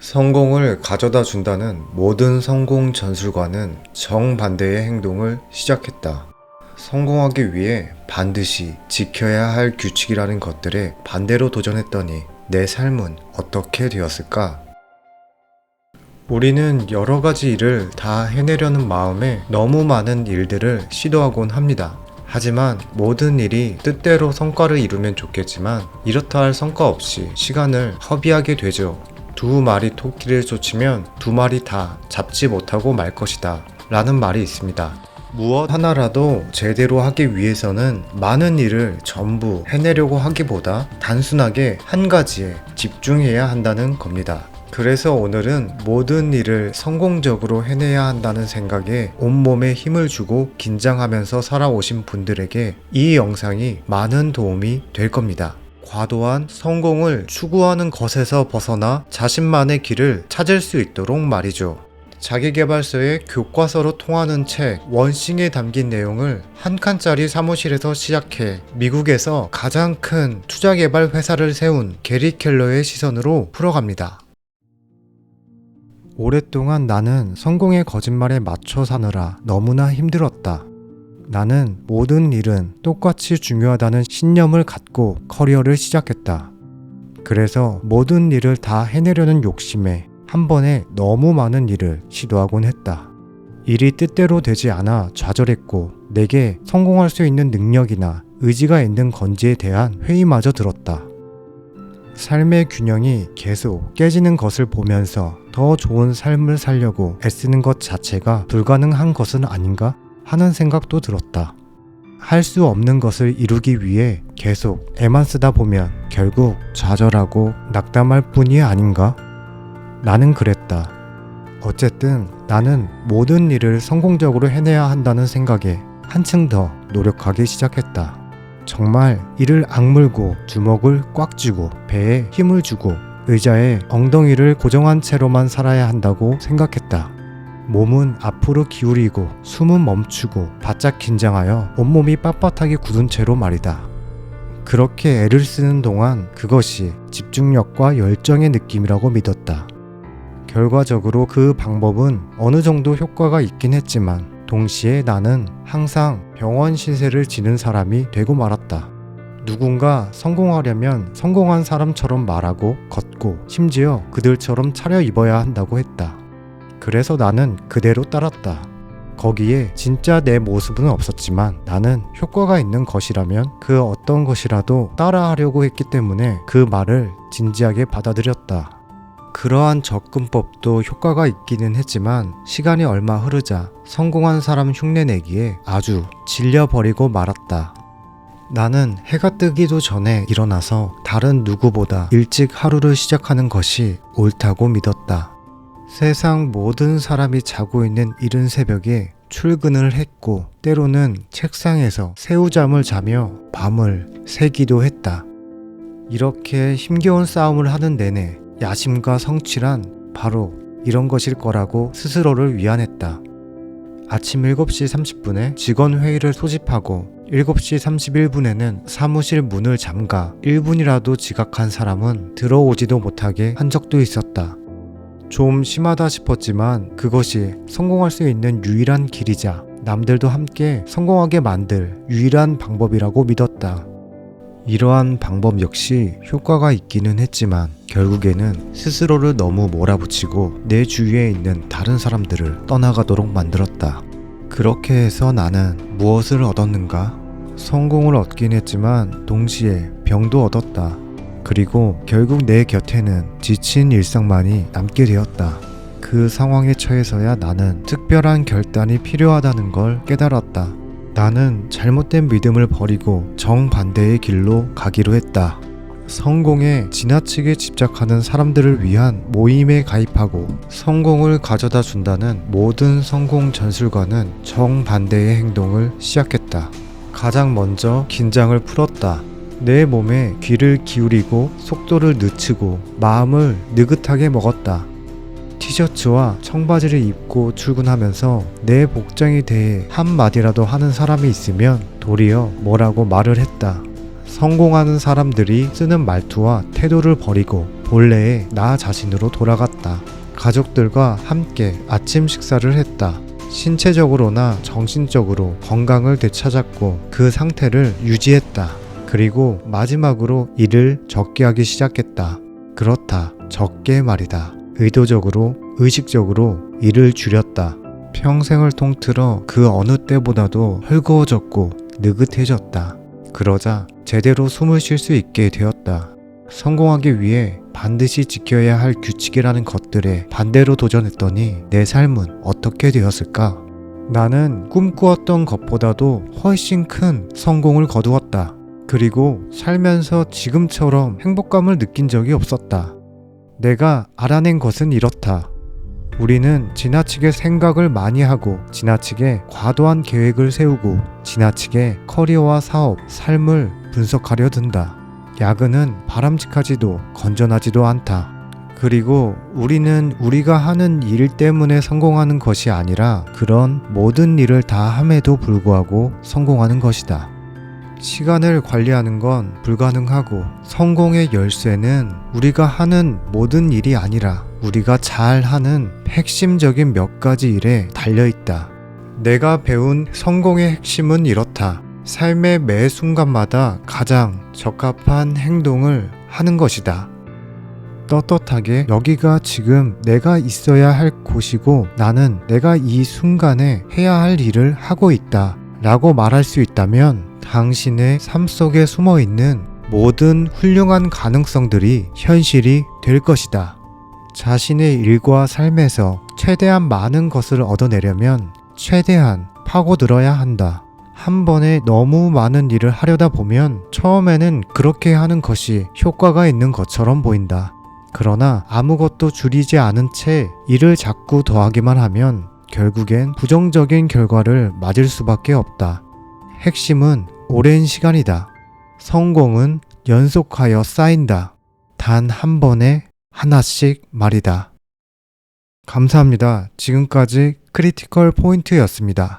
성공을 가져다 준다는 모든 성공 전술과는 정반대의 행동을 시작했다. 성공하기 위해 반드시 지켜야 할 규칙이라는 것들에 반대로 도전했더니 내 삶은 어떻게 되었을까? 우리는 여러 가지 일을 다 해내려는 마음에 너무 많은 일들을 시도하곤 합니다. 하지만 모든 일이 뜻대로 성과를 이루면 좋겠지만 이렇다 할 성과 없이 시간을 허비하게 되죠. 두 마리 토끼를 쫓으면 두 마리 다 잡지 못하고 말 것이다. 라는 말이 있습니다. 무엇 하나라도 제대로 하기 위해서는 많은 일을 전부 해내려고 하기보다 단순하게 한 가지에 집중해야 한다는 겁니다. 그래서 오늘은 모든 일을 성공적으로 해내야 한다는 생각에 온몸에 힘을 주고 긴장하면서 살아오신 분들에게 이 영상이 많은 도움이 될 겁니다. 과도한 성공을 추구하는 것에서 벗어나 자신만의 길을 찾을 수 있도록 말이죠. 자기개발서의 교과서로 통하는 책 원싱에 담긴 내용을 한 칸짜리 사무실에서 시작해 미국에서 가장 큰 투자 개발 회사를 세운 게리 켈러의 시선으로 풀어갑니다. 오랫동안 나는 성공의 거짓말에 맞춰 사느라 너무나 힘들었다. 나는 모든 일은 똑같이 중요하다는 신념을 갖고 커리어를 시작했다. 그래서 모든 일을 다 해내려는 욕심에 한 번에 너무 많은 일을 시도하곤 했다. 일이 뜻대로 되지 않아 좌절했고 내게 성공할 수 있는 능력이나 의지가 있는 건지에 대한 회의마저 들었다. 삶의 균형이 계속 깨지는 것을 보면서 더 좋은 삶을 살려고 애쓰는 것 자체가 불가능한 것은 아닌가 하는 생각도 들었다. 할 수 없는 것을 이루기 위해 계속 애만 쓰다 보면 결국 좌절하고 낙담할 뿐이 아닌가? 나는 그랬다. 어쨌든 나는 모든 일을 성공적으로 해내야 한다는 생각에 한층 더 노력하기 시작했다. 정말 이를 악물고 주먹을 꽉 쥐고 배에 힘을 주고 의자에 엉덩이를 고정한 채로만 살아야 한다고 생각했다. 몸은 앞으로 기울이고 숨은 멈추고 바짝 긴장하여 온몸이 빳빳하게 굳은 채로 말이다. 그렇게 애를 쓰는 동안 그것이 집중력과 열정의 느낌이라고 믿었다. 결과적으로 그 방법은 어느 정도 효과가 있긴 했지만 동시에 나는 항상 병원 신세를 지는 사람이 되고 말았다. 누군가 성공하려면 성공한 사람처럼 말하고 걷고 심지어 그들처럼 차려 입어야 한다고 했다. 그래서 나는 그대로 따랐다. 거기에 진짜 내 모습은 없었지만 나는 효과가 있는 것이라면 그 어떤 것이라도 따라하려고 했기 때문에 그 말을 진지하게 받아들였다. 그러한 접근법도 효과가 있기는 했지만 시간이 얼마 흐르자 성공한 사람 흉내내기에 아주 질려버리고 말았다. 나는 해가 뜨기도 전에 일어나서 다른 누구보다 일찍 하루를 시작하는 것이 옳다고 믿었다. 세상 모든 사람이 자고 있는 이른 새벽에 출근을 했고 때로는 책상에서 새우잠을 자며 밤을 새기도 했다. 이렇게 힘겨운 싸움을 하는 내내 야심과 성취란 바로 이런 것일 거라고 스스로를 위안했다. 아침 7시 30분에 직원 회의를 소집하고 7시 31분에는 사무실 문을 잠가 1분이라도 지각한 사람은 들어오지도 못하게 한 적도 있었다. 좀 심하다 싶었지만 그것이 성공할 수 있는 유일한 길이자 남들도 함께 성공하게 만들 유일한 방법이라고 믿었다. 이러한 방법 역시 효과가 있기는 했지만 결국에는 스스로를 너무 몰아붙이고 내 주위에 있는 다른 사람들을 떠나가도록 만들었다. 그렇게 해서 나는 무엇을 얻었는가? 성공을 얻긴 했지만 동시에 병도 얻었다. 그리고 결국 내 곁에는 지친 일상만이 남게 되었다. 그 상황에 처해서야 나는 특별한 결단이 필요하다는 걸 깨달았다. 나는 잘못된 믿음을 버리고 정반대의 길로 가기로 했다. 성공에 지나치게 집착하는 사람들을 위한 모임에 가입하고 성공을 가져다 준다는 모든 성공 전술과는 정반대의 행동을 시작했다. 가장 먼저 긴장을 풀었다. 내 몸에 귀를 기울이고 속도를 늦추고 마음을 느긋하게 먹었다. 티셔츠와 청바지를 입고 출근하면서 내 복장에 대해 한마디라도 하는 사람이 있으면 도리어 뭐라고 말을 했다. 성공하는 사람들이 쓰는 말투와 태도를 버리고 본래의 나 자신으로 돌아갔다. 가족들과 함께 아침 식사를 했다. 신체적으로나 정신적으로 건강을 되찾았고 그 상태를 유지했다. 그리고 마지막으로 일을 적게 하기 시작했다. 그렇다. 적게 말이다. 의도적으로, 의식적으로 일을 줄였다. 평생을 통틀어 그 어느 때보다도 헐거워졌고 느긋해졌다. 그러자 제대로 숨을 쉴 수 있게 되었다. 성공하기 위해 반드시 지켜야 할 규칙이라는 것들에 반대로 도전했더니 내 삶은 어떻게 되었을까? 나는 꿈꾸었던 것보다도 훨씬 큰 성공을 거두었다. 그리고 살면서 지금처럼 행복감을 느낀 적이 없었다. 내가 알아낸 것은 이렇다. 우리는 지나치게 생각을 많이 하고 지나치게 과도한 계획을 세우고 지나치게 커리어와 사업, 삶을 분석하려 든다. 야근은 바람직하지도 건전하지도 않다. 그리고 우리는 우리가 하는 일 때문에 성공하는 것이 아니라 그런 모든 일을 다 함에도 불구하고 성공하는 것이다. 시간을 관리하는 건 불가능하고 성공의 열쇠는 우리가 하는 모든 일이 아니라 우리가 잘 하는 핵심적인 몇 가지 일에 달려 있다. 내가 배운 성공의 핵심은 이렇다. 삶의 매 순간마다 가장 적합한 행동을 하는 것이다. 떳떳하게 여기가 지금 내가 있어야 할 곳이고 나는 내가 이 순간에 해야 할 일을 하고 있다. 라고 말할 수 있다면 당신의 삶 속에 숨어 있는 모든 훌륭한 가능성들이 현실이 될 것이다. 자신의 일과 삶에서 최대한 많은 것을 얻어내려면 최대한 파고들어야 한다. 한 번에 너무 많은 일을 하려다 보면 처음에는 그렇게 하는 것이 효과가 있는 것처럼 보인다. 그러나 아무것도 줄이지 않은 채 일을 자꾸 더하기만 하면 결국엔 부정적인 결과를 맞을 수밖에 없다. 핵심은 오랜 시간이다. 성공은 연속하여 쌓인다. 단 한 번에 하나씩 말이다. 감사합니다. 지금까지 크리티컬 포인트였습니다.